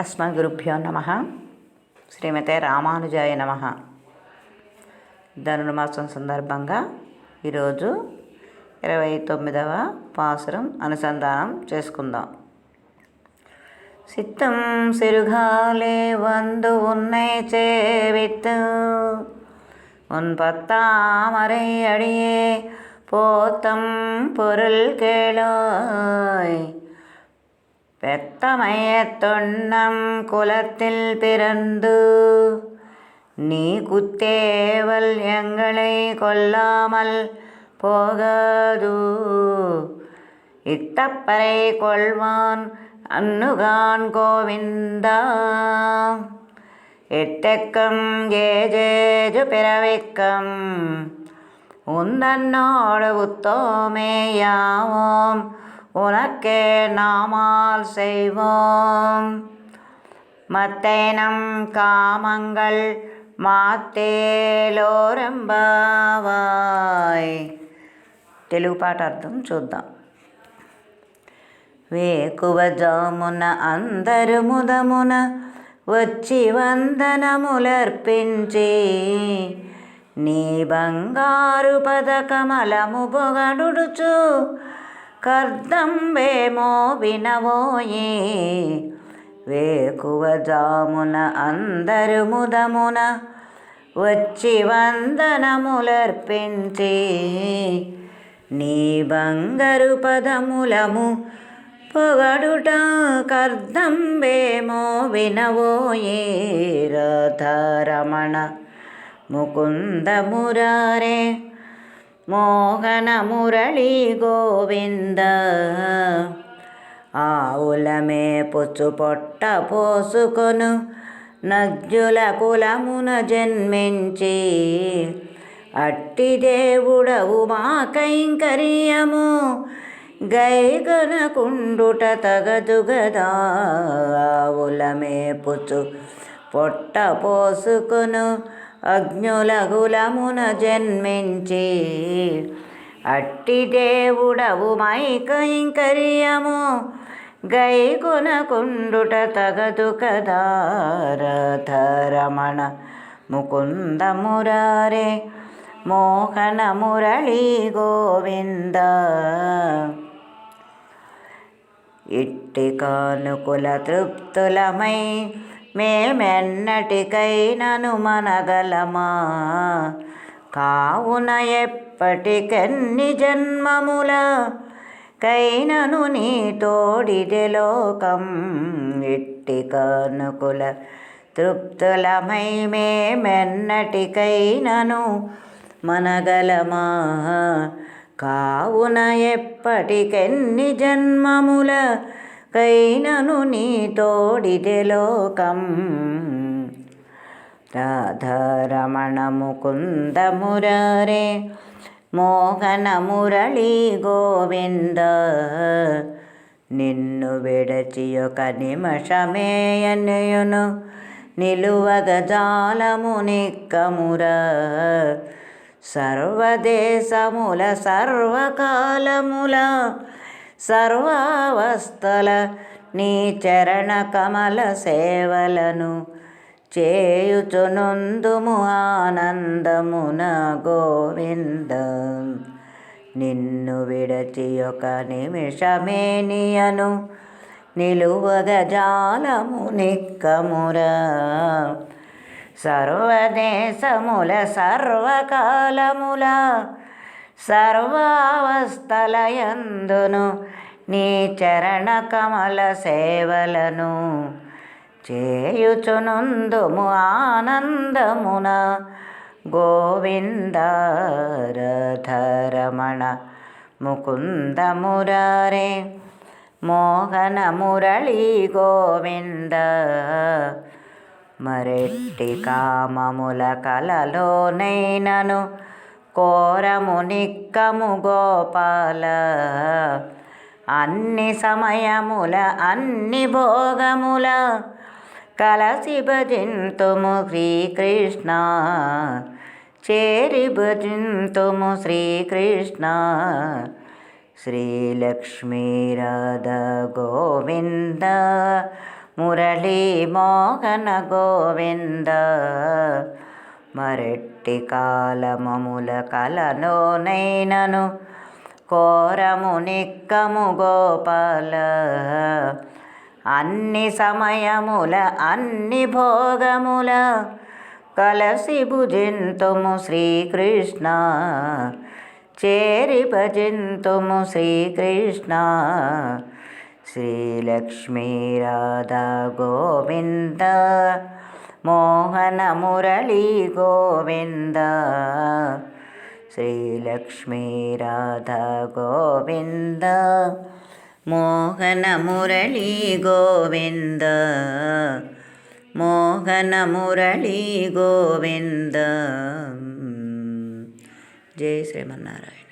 అస్మద్గురుభ్యో నమ శ్రీమతే రామానుజాయ నమ ధనుర్మాసం సందర్భంగా ఈరోజు ఇరవై తొమ్మిదవ పాసురం అనుసంధానం చేసుకుందాం சித்தம் சிறுகாலே வந்து உன்னை சேவித்து உன் பத்தாமரை அடியே போத்தம் பொருள் கேளாய் பெத்தமய தொன்னம் குலத்தில் பிறந்து நீ குத்தேவல் எங்களை கொல்லாமல் போகாது. இத்தப்பறை கொள்வான் அன்னுகான் கோவிந்தா. எட்டக்கம் ஏஜேஜு பிறவிக்கம். உந்தன்னோடு உத்தோமே யாவோம். உனக்கே நாமால் செய்வோம் மத்தேனம் காமங்கள் మాతేలోరంబావాయ్ తెలుగు పాట అర్థం చూద్దాం వేకువజామున అందరు ముదమున వచ్చి వందనములర్పించి నీ బంగారు పదకమలము పొగడుచు కర్దంబేమో వినవోయే. వేకువజామున అందరు ముదమున వచ్చి వందనములర్పించే. నీ బంగారు పదములము పొగడుట కర్దంబేమో వినవోయే. రాధారమణ ముకుంద మురారే మోహన మురళీ గోవింద. ఆవులమే పుచ్చు పొట్ట పోసుకొను నగ్జుల కులమున జన్మించి. అట్టి దేవుడవు మా కైంకర్యము గైగనకుండుట తగదు గదా ఆవులమే పుచ్చు పొట్ట పోసుకొను అజ్ఞుల కులమున జన్మించి అట్టి దేవుడవు మైకైంకర్యము కైంకర్యము గై తగదు కదా. రథరమణ ముకుంద మురారే మోహన మురళీ గోవింద. ఇట్టి కానుకుల తృప్తులమై మేమెన్నటికైనను మనగలమా? కావున ఎప్పటికెన్ని జన్మముల కైనను నీ తోడిదే లోకం? ఇట్టి కానుకుల తృప్తులమై మేమెన్నటికైనను మనగలమా? కావున ఎప్పటికెన్ని జన్మముల కైనను నీ తోడిదే లోకం. రాధారమణ ముకుంద మురారే మోహన మురళీ గోవింద. నిన్ను విడచి ఒక నిమషమేయనయును నిలువగ జాలము నిక్కమురా. సర్వదేశముల సర్వకాలముల సర్వావస్థల నీ చరణ కమల సేవలను చేయుచునుందుము ఆనందమున గోవింద. నిన్ను విడచి ఒక నిమిషమేనియను నిలువగ జాలము నిక్కమురా. సర్వదేశముల సర్వకాలముల సర్వావస్థలయందును నీ చరణ కమల సేవలను చేయుచునందుము ఆనందమున. గోవిందరమణ ముకుంద మురారే మోహన మురళీ గోవింద. మరెట్టి కామముల కలలోనైనను కోరము నిక్కము గోపాల. అన్ని సమయముల అన్ని భోగముల కలసి భజింతుము శ్రీకృష్ణ. చేరి భజింతుము శ్రీకృష్ణ. శ్రీలక్ష్మీరాధ గోవింద. మురళీ మోహన గోవింద. మరెట్టి కాలమముల కలలోనైనను కోరము నిక్కము గోపాల. అన్ని సమయముల అన్ని భోగముల కలసి భుజింతుము శ్రీకృష్ణ. చేరి భజింతుము శ్రీకృష్ణ. శ్రీలక్ష్మీ రాధా గోవింద. మోహన మురళీ గోవింద శ్రీలక్ష్మీ రాధా గోవింద మోహన మురళీ గోవింద మోహన మురళీ గోవింద జై శ్రీమన్నారాయణ